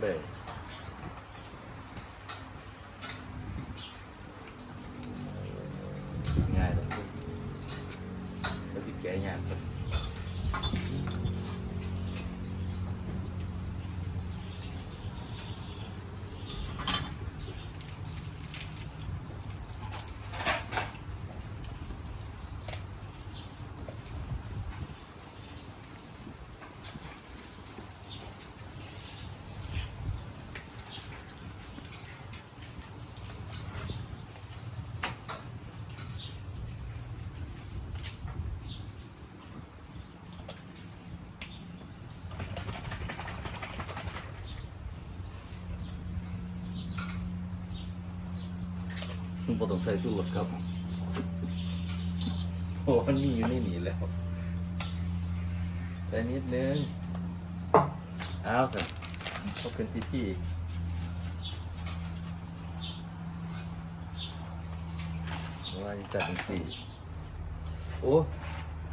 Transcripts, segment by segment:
ได้ง่ายเลยก็ติดแก่ยากครับ บ่ต้องใส่สู้รถครับโอ้มันมีอยู่ในนี้แล้วใส่นิดนึงอ้าวสิเขาเป็นพิธีว่าจะจัดเป็นสี่โอ้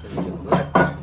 จะมีกันด้วย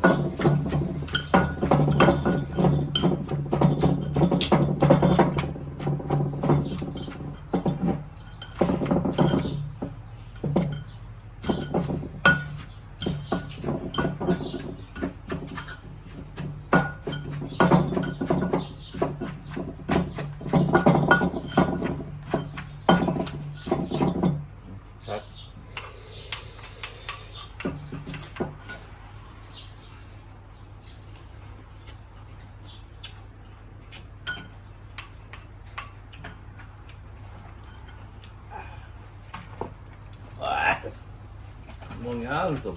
มองยาวสม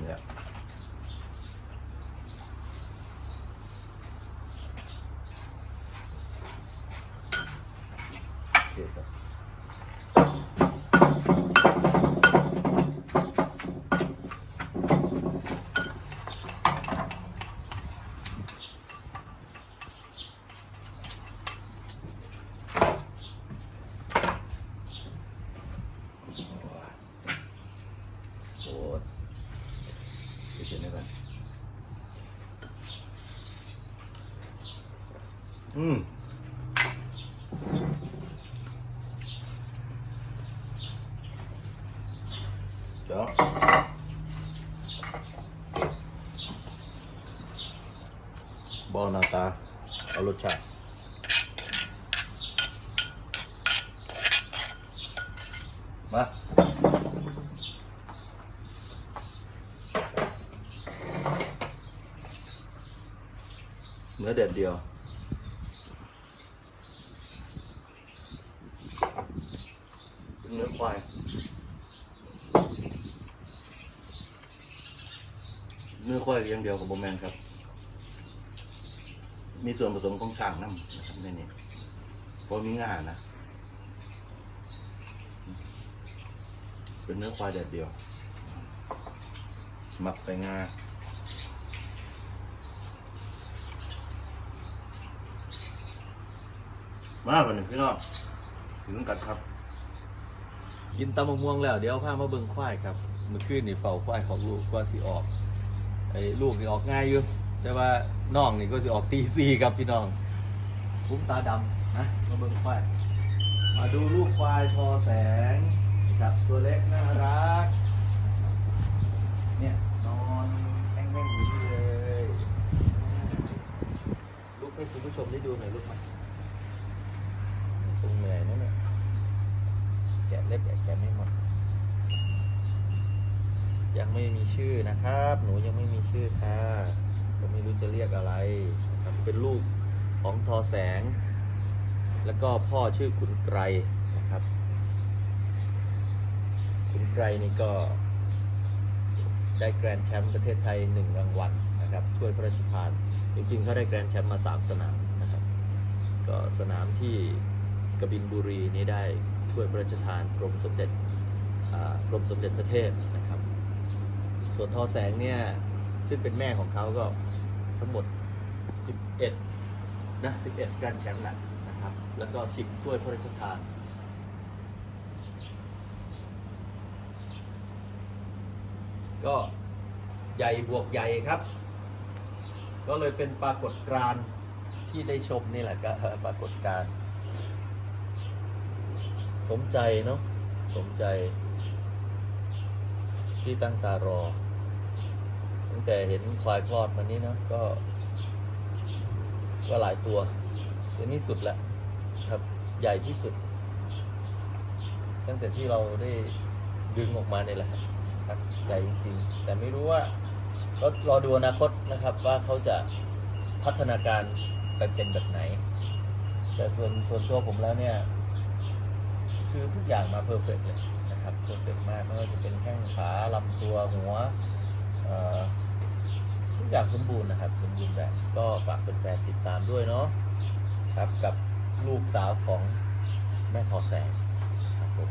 เนี่ยโอเคครับ โอ้ยเดี๋ยวเดี๋ยวก่อนอืมเดี๋ยวบอลหน้าตา เอารสชาติมา เนื้อเด็ดเดียว เนื้อควายเนื้อควายอย่างเดียวกับโบแมนครับ มีส่วนผสมของช่างน้ำนะครับในนี้เพราะมีงานะเป็นเนื้อควายแดดเดียว หมักใส่งา มาวันนี้พี่น้องถึงกันครับ กินตำมะม่วงแล้วเดี๋ยวพามาเบิ่งควายครับเมื่อคืนนี่เฝ้าควายของลูกก็สิออกไอ้ลูกนี่ออกง่ายอยู่แต่ว่าน้องนี่ก็สิออกตีสี่ครับพี่น้องคุ้มตาดำนะมาเบิ่งควายมาดูลูกควายทอแสงนะครับตัวเล็กน่ารักเนี่ยนอนแข็งแรงอยู่นี่เลยลูกให้คุณผู้ชมได้ดูหน่อยลูกมาคงเหนื่อยนะเนี่ย แกะเล็บแกะแกะไม่หมด ยังไม่มีชื่อนะครับ หนูยังไม่มีชื่อค่ะก็ไม่รู้จะเรียกอะไรนะครับเป็นลูกของทอแสง แล้วก็พ่อชื่อขุนไกรนะครับขุนไกรนี่ก็ได้แกรนด์แชมป์ประเทศไทยหนึ่งรางวัลนะครับถ้วยพระราชทาน จริงๆเขาได้แกรนด์แชมป์มา 3 สนามนะครับ ก็สนามที่กบินบุรีนี่ได้ถ้วยพระราชทานกรมสมเด็จกรมสมเด็จพระเทพนะครับ ส่วนทอแสงเนี่ย ซึ่งเป็นแม่ของเขาก็ทั้งหมด 11 นะ 11 การแชมป์หละนะครับ แล้วก็ 10 ถ้วยพระราชทานก็ใหญ่บวกใหญ่ครับ ก็เลยเป็นปรากฏการณ์ที่ได้ชมนี่แหละก็ปรากฏการณ์สมใจเนาะสมใจที่ตั้งตารอ ตั้งแต่เห็นควายคลอดมานี้เนาะก็ก็หลายตัวตัวนี้สุดแหละครับใหญ่ที่สุด ตั้งแต่ที่เราได้ดึงออกมาเนี่ยแหละครับใหญ่จริงๆ แต่ไม่รู้ว่าก็รอดูอนาคตนะครับว่าเขาจะพัฒนาการไปเป็นแบบไหน แต่ส่วนส่วนตัวผมแล้วเนี่ย คือทุกอย่างมาเพอร์เฟกเลยนะครับเพอร์เฟกมากไม่ว่าจะเป็นแข้งขาลำตัวหัวเอ่อทุกอย่างสมบูรณ์นะครับ สมบูรณ์แบบก็ฝากแฟนๆติดตามด้วยเนาะครับกับลูกสาวของแม่ทอแสงครับผม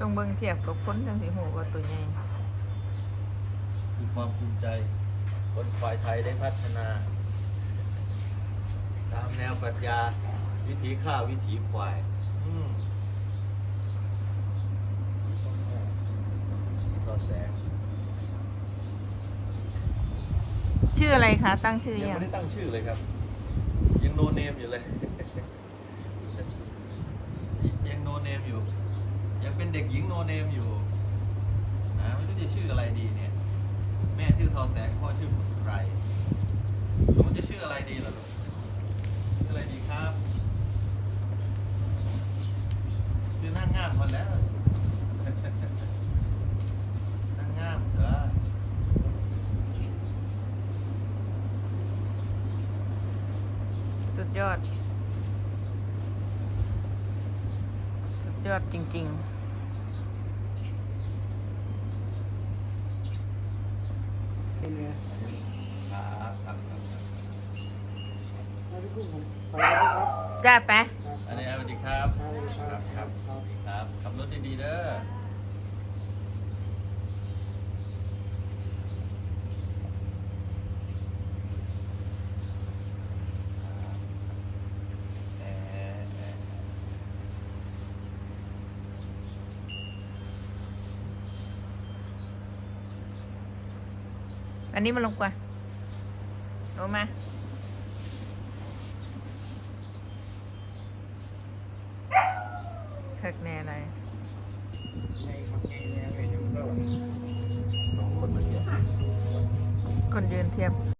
จงเบิ่งเทียบกับคนจังสิหูว่าตัวใหญ่คือความภูมิใจ คนควายไทยได้พัฒนา ตามแนวปรัชญา วิถีข้าววิถีควายอืมต่อแสงชื่ออะไรคะ ตั้งชื่อยังยังไม่ได้ตั้งชื่อเลยครับ ยังโนเนมอยู่เลย ยังโนเนมอยู่ ยังเป็นเด็กหญิงโนเนมอยู่นะไม่รู้จะชื่ออะไรดีเนี่ย แม่ชื่อทอแสงพ่อชื่อบุตรไรแล้วมันจะชื่ออะไรดีล่ะลูกชื่ออะไรดีครับชื่อนั่งงามพอแล้วนั่งงามเด้อสุดยอด สุด ยอดจริงครับครับครับครับๆจ้าไปะอันนี้สวัสดีครับ ครับ ครับ ครับขับรถดีๆเด้อแหม อั นนี้มันลงกว่าลงมาเพิกแน่อะไรสองคนเมื่อกี้คนยืนเทียบ